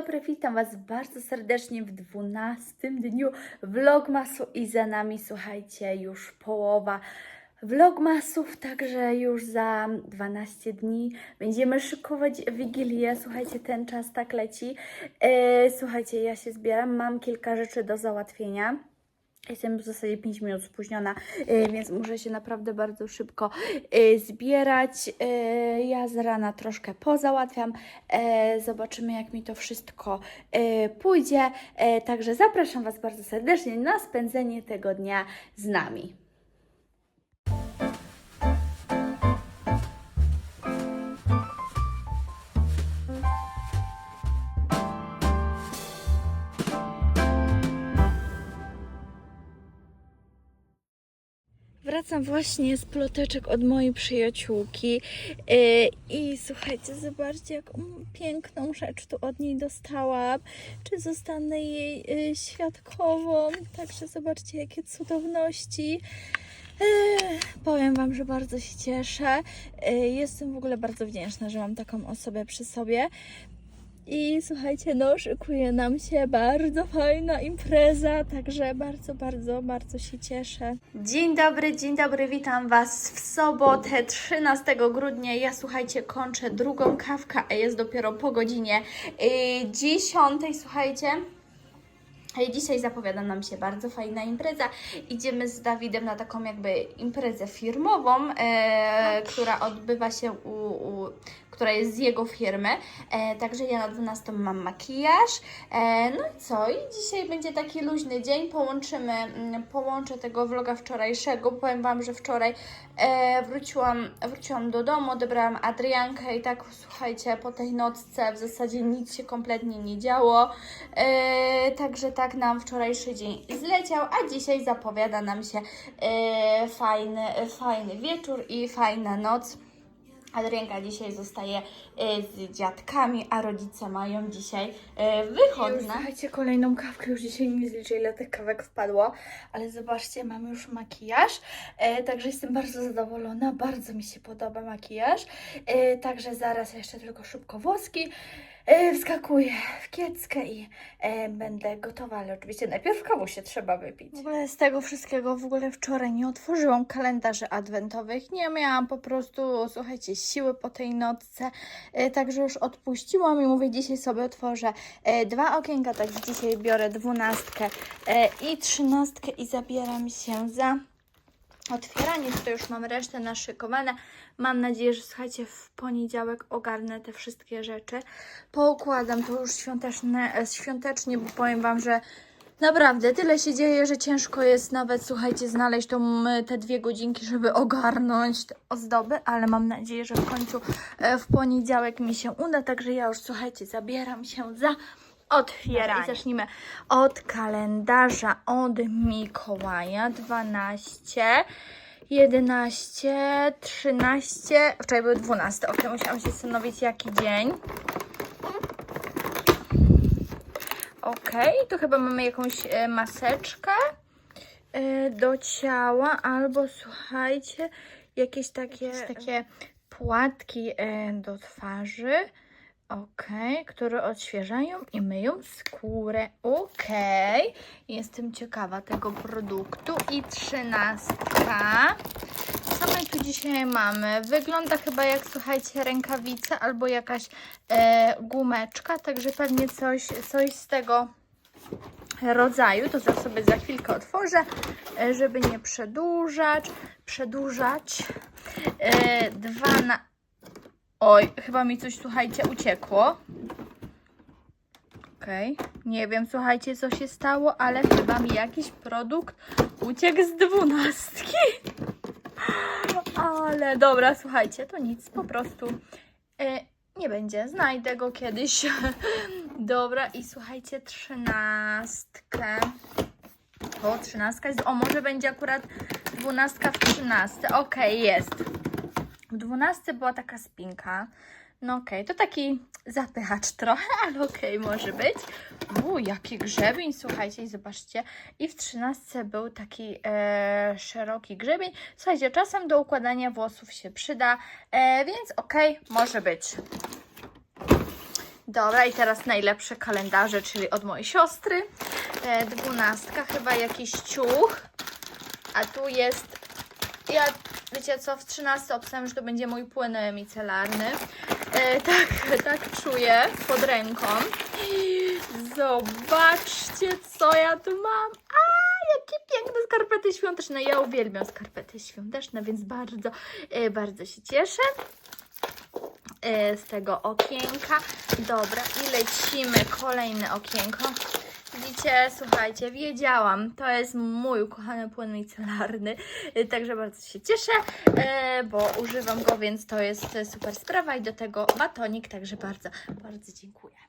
dobry, witam Was bardzo serdecznie w 12 dniu Vlogmasu i za nami, słuchajcie, już połowa Vlogmasów, także już za 12 dni będziemy szykować Wigilię, słuchajcie, ten czas tak leci. E, słuchajcie, ja się zbieram, mam kilka rzeczy do załatwienia. Jestem w zasadzie 5 minut spóźniona, e, więc muszę się naprawdę bardzo szybko e, zbierać. E, Ja z rana troszkę pozałatwiam. Zobaczymy, jak mi to wszystko pójdzie. Także zapraszam Was bardzo serdecznie na spędzenie tego dnia z nami. Wracam właśnie z ploteczek od mojej przyjaciółki yy, i słuchajcie, zobaczcie jaką piękną rzecz tu od niej dostałam. Czy zostanę jej yy, świadkową? Także zobaczcie jakie cudowności. Yy, powiem Wam, że bardzo się cieszę. Jestem w ogóle bardzo wdzięczna, że mam taką osobę przy sobie. I słuchajcie, no szykuje nam się bardzo fajna impreza, także bardzo, bardzo, bardzo się cieszę. Dzień dobry, dzień dobry, witam Was w sobotę 13 grudnia. Ja słuchajcie, kończę drugą kawkę, a jest dopiero po godzinie yy, 10, słuchajcie. Ej, Dzisiaj zapowiada nam się bardzo fajna impreza. Idziemy z Dawidem na taką jakby imprezę firmową, e, która odbywa się u, u która jest z jego firmy. E, także ja na 12 mam makijaż. E, no i co? I dzisiaj będzie taki luźny dzień. Połączymy, mm, połączę tego vloga wczorajszego. Powiem Wam, że wczoraj e, wróciłam, wróciłam do domu, odebrałam Adriankę i tak słuchajcie, po tej nocce w zasadzie nic się kompletnie nie działo. E, także tak nam wczorajszy dzień zleciał, a dzisiaj zapowiada nam się e, fajny, fajny wieczór i fajna noc. Adrianka dzisiaj zostaje e, z dziadkami, a rodzice mają dzisiaj e, wychodne. Słuchajcie, kolejną kawkę już dzisiaj nie zliczę, ile tych kawek wpadło, ale zobaczcie, mamy już makijaż, e, także jestem bardzo zadowolona, bardzo mi się podoba makijaż, e, także zaraz jeszcze tylko szybko włoski, e, wskakuję w kieckę i e, będę gotowa, ale oczywiście najpierw kawusie trzeba wypić. W ogóle z tego wszystkiego w ogóle wczoraj nie otworzyłam kalendarzy adwentowych, nie miałam po prostu, słuchajcie, siły po tej nocce, e, także już odpuściłam i mówię, dzisiaj sobie otworzę e, dwa okienka, także dzisiaj biorę dwunastkę e, i trzynastkę i zabieram się za otwieranie. Tutaj już mam resztę naszykowane. Mam nadzieję, że słuchajcie, w poniedziałek ogarnę te wszystkie rzeczy. Poukładam to już świąteczne, świątecznie, bo powiem Wam, że naprawdę tyle się dzieje, że ciężko jest nawet, słuchajcie, znaleźć tą, e, te dwie godzinki, żeby ogarnąć te ozdoby, ale mam nadzieję, że w końcu e, w poniedziałek mi się uda. Także ja już, słuchajcie, zabieram się za otwieranie. I zacznijmy od kalendarza od Mikołaja 12. 11, 13, wczoraj był 12, ok, musiałam się zastanowić jaki dzień. Ok, to chyba mamy jakąś e, maseczkę e, do ciała, albo słuchajcie, jakieś takie, takie płatki e, do twarzy. Ok, które odświeżają i myją skórę. Ok, jestem ciekawa tego produktu. I trzynastka. Co my tu dzisiaj mamy? Wygląda chyba jak, słuchajcie, rękawica albo jakaś e, gumeczka, także pewnie coś, coś z tego rodzaju. To zaraz sobie za chwilkę otworzę, e, żeby nie przedłużać. Przedłużać. E, dwa na... Oj, chyba mi coś, słuchajcie, uciekło. Okej, nie wiem, słuchajcie, co się stało, ale chyba mi jakiś produkt uciekł z dwunastki. Ale dobra, słuchajcie, to nic, po prostu e, nie będzie. Znajdę go kiedyś. dobra, i słuchajcie, trzynastkę. O, trzynastka jest. O, może będzie akurat dwunastka w trzynaste. Okej, jest. W dwunastce była taka spinka. No okej, to taki zapychacz trochę, ale okej, może być. U, jaki grzebień, słuchajcie, i zobaczcie. I w trzynastce był taki e, szeroki grzebień. Słuchajcie, czasem do układania włosów się przyda, e, więc okej, może być. Dobra, i teraz najlepsze kalendarze, czyli od mojej siostry. E, dwunastka, chyba jakiś ciuch. A tu jest. Ja, wiecie co, w 13 obstałem, że to będzie mój płyn micelarny. E, tak, tak czuję pod ręką. Zobaczcie, co ja tu mam. A, jakie piękne skarpety świąteczne. Ja uwielbiam skarpety świąteczne, więc bardzo, e, bardzo się cieszę e, z tego okienka. Dobra, i lecimy kolejne okienko. Widzicie, słuchajcie, wiedziałam, to jest mój ukochany płyn micelarny, e, także bardzo się cieszę, e, bo używam go, więc to jest super sprawa i do tego batonik, także bardzo, bardzo dziękuję.